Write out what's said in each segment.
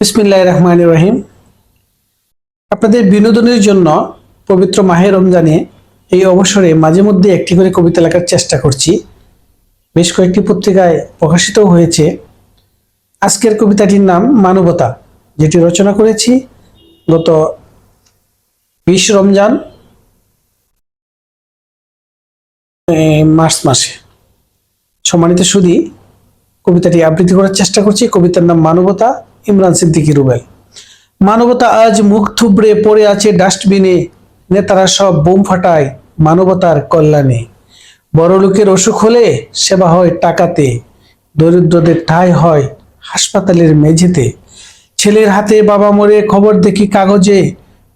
বিসমিল্লাহ রহমান রহিম। আপনাদের বিনোদনের জন্য পবিত্র মাহে রমজানে এই অবসরে মাঝে মধ্যে একটি করে কবিতা লেখার চেষ্টা করছি। বেশ কয়েকটি পত্রিকায় প্রকাশিত হয়েছে। আজকের কবিতাটির নাম মানবতা, যেটি রচনা করেছি গত বিশ রমজান মার্চ মাসে। সম্মানিত সুদী কবিতাটি আবৃত্তি করার চেষ্টা করছি। কবিতার নাম মানবতা। ইমরান সিদ্দিকি রুবেল। মানবতা আজ মুখ থুবড়ে পড়ে আছে ডাস্টবিনে, নেতারা সব বোম ফাটায় মানবতার কল্যাণে। বড় লোকের অসুখ হলে সেবা হয় টাকাতে, দরিদ্রদের ঠাঁই হয় হাসপাতালের মেঝেতে। ছেলের হাতে বাবা মরে খবর দেখি কাগজে,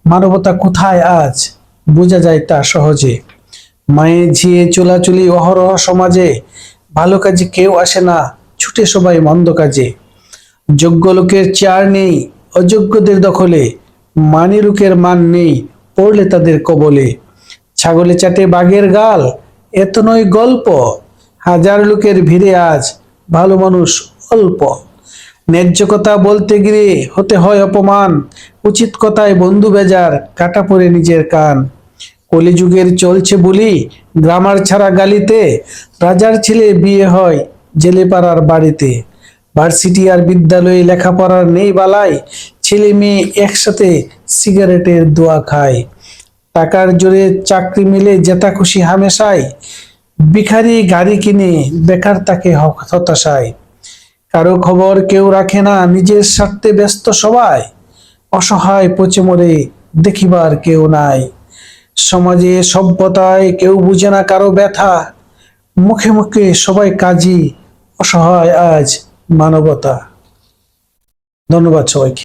মানবতা কোথায় আজ বোঝা যায় তা সহজে। মায়ে ঝিয়ে চলাচলি অহরহ সমাজে, ভালো কাজে কেউ আসে না, ছুটে সবাই মন্দ কাজে। যোগ্য লোকের চেয়ার নেই, অযোগ্যদের দখলে মানি লোকের মান নেই, পড়লে তাদের কবলে। ছাগলে চাটে বাঘের গাল এত নয় গল্প। হাজার লোকের ভিড়ে আজ ভালো মানুষ অল্প। ন্যায্য কথা বলতে গিয়ে হতে হয় অপমান, উচিত কথায় বন্ধু বেজার কাটা পড়ে নিজের কান। কলিযুগের চলছে বলি, গ্রামার ছাড়া গালিতে, রাজার ছেলে বিয়ে হয় জেলে পাড়ার বাড়িতে। ভার্সিটি আর বিদ্যালয়ে লেখাপড়ার নেই বালাই, ছেলে মেয়ে একসাথে সিগারেটের দোয়া খায়। টাকার জোরে চাকরি মিলে জেতা খুশি হামেশাই। ভিখারি গাড়ি কিনে বেকার তাকে হতাশায়। কারও খবর কেউ রাখে না, নিজের স্বার্থে ব্যস্ত সবাই। অসহায় পচে মরে দেখিবার কেউ নাই। সমাজে সভ্যতায় কেউ বুঝে না কারও ব্যথা। মুখে মুখে সবাই কাজী, অসহায় আজ মানবতা। ধন্যবাদ সবাইকে।